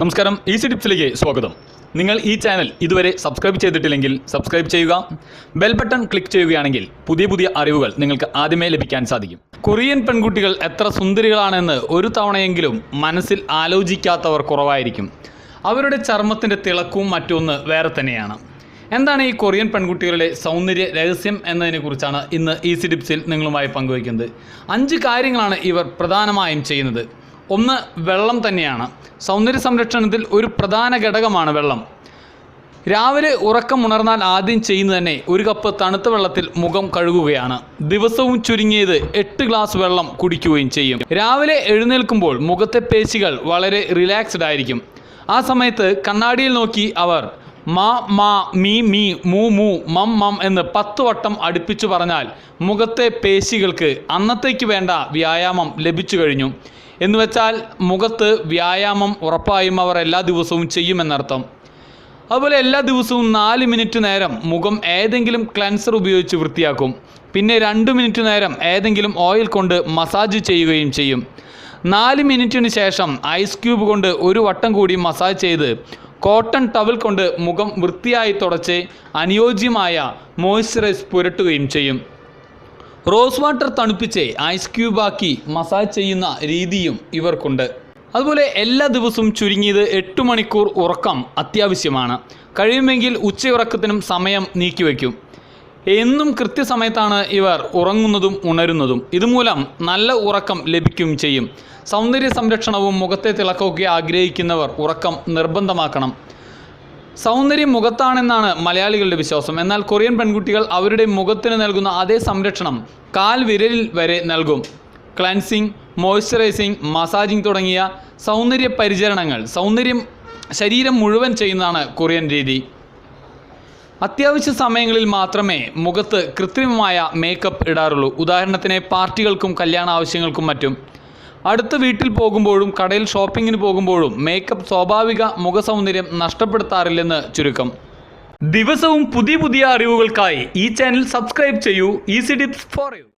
നമസ്കാരം ഈസി ടിപ്സിലേക്ക് സ്വാഗതം. നിങ്ങൾ ഈ ചാനൽ ഇതുവരെ സബ്സ്ക്രൈബ് ചെയ്തിട്ടില്ലെങ്കിൽ സബ്സ്ക്രൈബ് ചെയ്യുക ബെൽ ബട്ടൺ ക്ലിക്ക് ചെയ്യുകയാണെങ്കിൽ പുതിയ പുതിയ അറിവുകൾ നിങ്ങൾക്ക് ആദ്യമേ ലഭിക്കാൻ സാധിക്കും. കൊറിയൻ പെൺകുട്ടികൾ എത്ര സുന്ദരികളാണെന്ന് ഒരു തവണയെങ്കിലും മനസ്സിൽ ആലോചിക്കാത്തവർ കുറവായിരിക്കും. അവരുടെ ചർമ്മത്തിന്റെ തിളക്കവും മറ്റൊന്ന് വേറെ തന്നെയാണ്. എന്താണ് ഈ കൊറിയൻ പെൺകുട്ടികളുടെ സൗന്ദര്യ രഹസ്യം എന്നതിനെക്കുറിച്ചാണ് ഇന്ന് ഈസി ടിപ്സിൽ നിങ്ങളുമായി പങ്കുവയ്ക്കുന്നത്. അഞ്ച് കാര്യങ്ങളാണ് ഇവർ പ്രധാനമായും ചെയ്യുന്നത്. ഒന്ന് വെള്ളം തന്നെയാണ്. സൗന്ദര്യ സംരക്ഷണത്തിൽ ഒരു പ്രധാന ഘടകമാണ് വെള്ളം. രാവിലെ ഉറക്കം ഉണർന്നാൽ ആദ്യം ചെയ്യുന്നത് തന്നെ ഒരു കപ്പ് തണുത്ത വെള്ളത്തിൽ മുഖം കഴുകുകയാണ്. ദിവസവും ചുരുങ്ങിയത് എട്ട് ഗ്ലാസ് വെള്ളം കുടിക്കുകയും ചെയ്യും. രാവിലെ എഴുന്നേൽക്കുമ്പോൾ മുഖത്തെ പേശികൾ വളരെ റിലാക്സ്ഡ് ആയിരിക്കും. ആ സമയത്ത് കണ്ണാടിയിൽ നോക്കി അവർ മാ മാ മീ മീ മൂ മൂ മം മം എന്ന് പത്ത് വട്ടം അടുപ്പിച്ചു പറഞ്ഞാൽ മുഖത്തെ പേശികൾക്ക് അന്നത്തേക്ക് വേണ്ട വ്യായാമം ലഭിച്ചു കഴിഞ്ഞു. എന്ന് വെച്ചാൽ മുഖത്ത് വ്യായാമം ഉറപ്പായും അവർ എല്ലാ ദിവസവും ചെയ്യുമെന്നർത്ഥം. അതുപോലെ എല്ലാ ദിവസവും നാല് മിനിറ്റ് നേരം മുഖം ഏതെങ്കിലും ക്ലൻസർ ഉപയോഗിച്ച് വൃത്തിയാക്കും. പിന്നെ രണ്ട് മിനിറ്റ് നേരം ഏതെങ്കിലും ഓയിൽ കൊണ്ട് മസാജ് ചെയ്യുകയും ചെയ്യും. നാല് മിനിറ്റിന് ശേഷം ഐസ് ക്യൂബ് കൊണ്ട് ഒരു വട്ടം കൂടി മസാജ് ചെയ്ത് കോട്ടൺ ടവൽ കൊണ്ട് മുഖം വൃത്തിയായി തുടച്ച് അനുയോജ്യമായ മോയ്സ്ചറൈസ് പുരട്ടുകയും ചെയ്യും. റോസ് വാട്ടർ തണുപ്പിച്ച് ഐസ് ക്യൂബാക്കി മസാജ് ചെയ്യുന്ന രീതിയും ഇവർക്കുണ്ട്. അതുപോലെ എല്ലാ ദിവസവും ചുരുങ്ങിയത് എട്ട് മണിക്കൂർ ഉറക്കം അത്യാവശ്യമാണ്. കഴിയുമെങ്കിൽ ഉച്ചയുറക്കത്തിനും സമയം നീക്കിവെക്കും. എന്നും കൃത്യസമയത്താണ് ഇവർ ഉറങ്ങുന്നതും ഉണരുന്നതും. ഇതുമൂലം നല്ല ഉറക്കം ലഭിക്കുകയും ചെയ്യും. സൗന്ദര്യ സംരക്ഷണവും മുഖത്തെ തിളക്കമൊക്കെ ആഗ്രഹിക്കുന്നവർ ഉറക്കം നിർബന്ധമാക്കണം. സൗന്ദര്യം മുഖത്താണെന്നാണ് മലയാളികളുടെ വിശ്വാസം. എന്നാൽ കൊറിയൻ പെൺകുട്ടികൾ അവരുടെ മുഖത്തിന് നൽകുന്ന അതേ സംരക്ഷണം കാൽ വിരലിൽ വരെ നൽകും. ക്ലൻസിങ് മോയ്സ്ചറൈസിങ് മസാജിങ് തുടങ്ങിയ സൗന്ദര്യ പരിചരണങ്ങൾ സൗന്ദര്യം ശരീരം മുഴുവൻ ചെയ്യുന്നതാണ് കൊറിയൻ രീതി. അത്യാവശ്യ സമയങ്ങളിൽ മാത്രമേ മുഖത്ത് കൃത്രിമമായ മേക്കപ്പ് ഇടാറുള്ളൂ. ഉദാഹരണത്തിന് പാർട്ടികൾക്കും കല്യാണ ആവശ്യങ്ങൾക്കും മറ്റും. അടുത്ത വീട്ടിൽ പോകുമ്പോഴും കടയിൽ ഷോപ്പിങ്ങിന് പോകുമ്പോഴും മേക്കപ്പ് സ്വാഭാവിക മുഖസൗന്ദര്യം നഷ്ടപ്പെടുത്താറില്ലെന്ന് ചുരുക്കം. ദിവസവും പുതിയ പുതിയ അറിവുകൾക്കായി ഈ ചാനൽ സബ്സ്ക്രൈബ് ചെയ്യൂ. Easy tips for you.